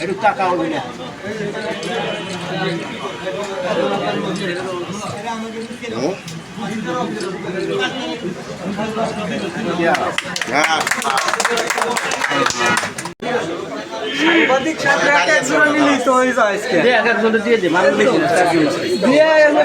একটু টাকা হবে না সাংবাদিক সাথে এক একজন মিলিত হয়ে যায় আজকে এক একজনে দিয়ে দে আছে। দিয়ে এনে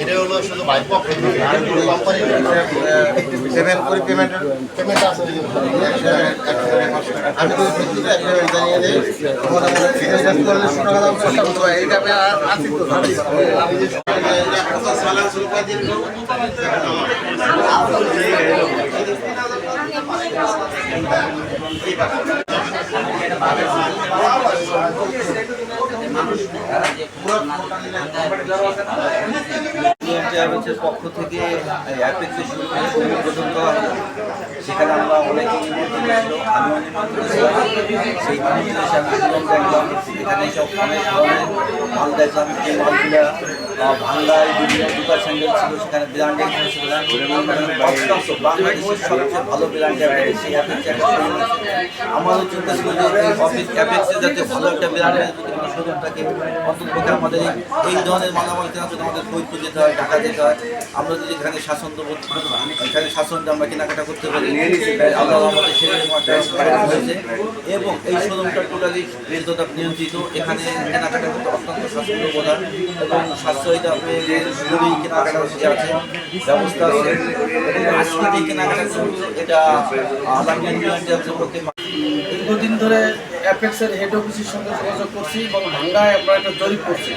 এটা হলো শুধু থেকে। কোম্পানি পেমেন্ট করে পেমেন্ট পেমেন্ট আছে আমি তো জানিয়ে দিই মোটামুটি ফিনান্স পক্ষ থেকে অ্যাপেক্সের শুরু করে সেখানে আমরা অনেকে ধরনের স্যান্ডেল ছিল সেখানে ব্র্যান্ডের ছিল বাংলাদেশের সবচেয়ে ভালো ব্র্যান্ড অ্যাপেক্স সেই অ্যাপেক্স আমাদের চিন্তা ছিল যে অ্যাপেক্সে যাতে ভালো একটা ব্র্যান্ডের থাকে অন্তত পক্ষে আমাদের এই- ধরনের মালামাল কেনার জন্য আমাদের ফরিদপুর যেতে হয়, ঢাকা যেতে হয়। আমরা যদি এখানে শাসনটা এখানে শাসনটা আমরা কেনাকাটা করতে পারি। আল্লাহ আমাদের এবং এই শোরুমটা টোটালি রেলদতা নিয়ন্ত্রিত। এখানে কেনাকাটা করতে অত্যন্ত স্বাস্থ্য প্রধান এবং সাশ্রয়িতা খুবই কেনাকাটা আছে, ব্যবস্থা আছে। এবং কেনাকাটা এটা পক্ষে দীর্ঘদিন ধরে অ্যাপেক্সের হেড অফিসের সঙ্গে যোগাযোগ করছি এবং ভাঙ্গায় আমরা একটা জরিপ করছি।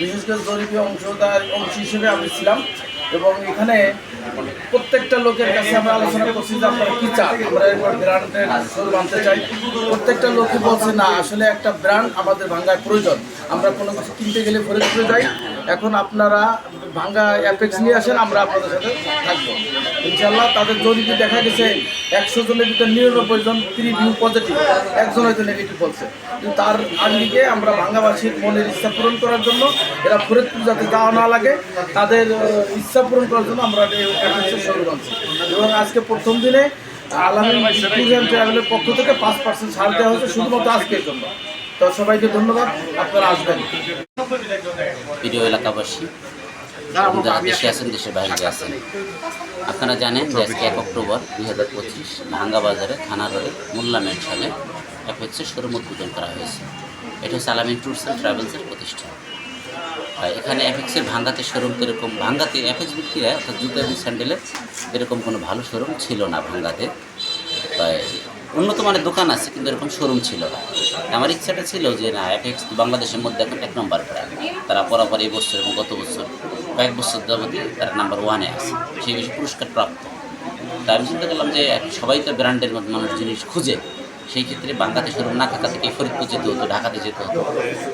বিশেষ করে জরিপে অংশদার অংশ হিসেবে আমি ছিলাম এবং এখানে প্রত্যেকটা লোকের কাছে আমরা আলোচনা করছি যে আপনারা কী চান? আমরা এবার ব্র্যান্ডের শোরুম আনতে চাই। প্রত্যেকটা লোকই বলছে, না, আসলে একটা ব্র্যান্ড আমাদের ভাঙ্গায় প্রয়োজন। আমরা কোনো কিছু কিনতে গেলে ফরিদপুরে যাই। এখন আপনারা ভাঙ্গা অ্যাপেক্স নিয়ে আসেন, আমরা আপনাদের সাথে থাকব। ইনশাল্লাহ তাদের জরিপে দেখা গেছে, একশো জনের ভিতরে নিরানব্বই জন রিভিউ পজিটিভ একজন হয়তো নেগেটিভ বলছে। কিন্তু তার আঙ্গিকে আমরা ভাঙ্গাবাসীর মনের ইচ্ছা পূরণ করার জন্য, এরা ফরিদপুর যাতে যাওয়া না লাগে, তাদের ইচ্ছা পূরণ করার জন্য আমরা শুরু করছি এবং আজকে প্রথম দিনে, আলামিন ট্রাভেলের পক্ষ থেকে পাঁচ পার্সেন্ট ছাড় দেওয়া হয়েছে, শুধুমাত্র আজকের জন্য। তো সবাইকে ধন্যবাদ, আপনারা আসবেন। প্রিয় এলাকাবাসী দেশে আছেন, দেশের বাইরে আছেন, আপনারা জানেন যে আজকে এক অক্টোবর দুই হাজার পঁচিশ, ভাঙ্গা বাজারে থানা রোডে মোল্লা মেনশনে অ্যাপেক্সের শোরুম উদ্বোধন করা হয়েছে। এটা হচ্ছে আলামিন ট্যুরস অ্যান্ড ট্রাভেলসের প্রতিষ্ঠান। এখানে অ্যাপেক্সের ভাঙ্গাতে শোরুম এরকম, ভাঙ্গাতে অ্যাপেক্স বিক্রিরা অর্থাৎ জুতো এবং স্যান্ডেলের এরকম কোনো ভালো শোরুম ছিল না ভাঙ্গাতে। তাই উন্নত মানের দোকান আছে, কিন্তু এরকম শোরুম ছিল না। আমার ইচ্ছাটা ছিল যে, না অ্যাপেক্স বাংলাদেশের মধ্যে এখন এক নম্বর ব্র্যান্ড তারা পরপর এই বছর এবং গত বছর কয়েক বছর যাবতীয় তারা নাম্বার ওয়ানে আছে। সেই বিষয়ে পুরস্কার প্রাপ্ত। তা আমি চিন্তা করলাম যে, সবাই তো ব্র্যান্ডের মধ্যে মানুষ, জিনিস খুঁজে। সেই ক্ষেত্রে বাংলাতে শোরুম না থাকা থেকে ফরিদপুর যেতে হতো, ঢাকাতে যেতে হতো।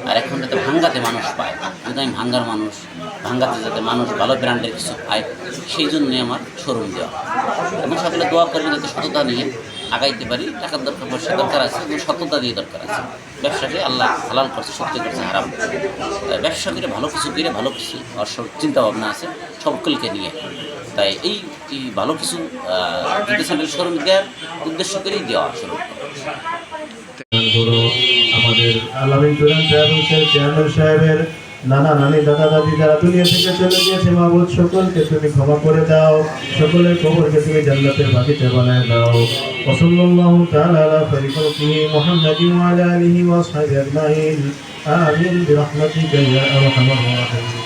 আর এখন যাতে ভাঙ্গাতে মানুষ পায় কিন্তু আমি ভাঙ্গার মানুষ, ভাঙ্গাতে যাতে মানুষ ভালো ব্র্যান্ডের কিছু পায়, সেই জন্যই আমার শোরুম দেওয়া। এবং সকলে দোয়া করবেন যাতে সততা নিয়ে আগাইতে পারি, টাকার দরকার পয়সা দরকার আছে এবং সততা দিয়ে দরকার আছে। ব্যবসাকে আল্লাহ হালাল করছে, সত্যি করছে, হারাম। ব্যবসা করে ভালো কিছু করে ভালো কিছু চিন্তা ভাবনা আছে সকলকে নিয়ে। তাই এই ভালো কিছু শোরুম দেওয়ার উদ্দেশ্য করেই দেওয়া শুরু আমাদের আলামিন চেয়ারম্যান সাহেবের নানা নানি দাদা দাদি যারা দুনিয়া থেকে চলে গিয়েছে মাহবুদ সকলকে তুমি ক্ষমা করে দাও। সকলের কবরকে তুমি জান্নাতের বাকিতে বানায় দাও। ওসল্লাল্লাহু তাআলা আলা খালকিহি মুহাম্মাদিন আলিহি ওয়া আসহাবিহি আজমাইন। আমিন বিরহমাতিকা ইয়া আরহামার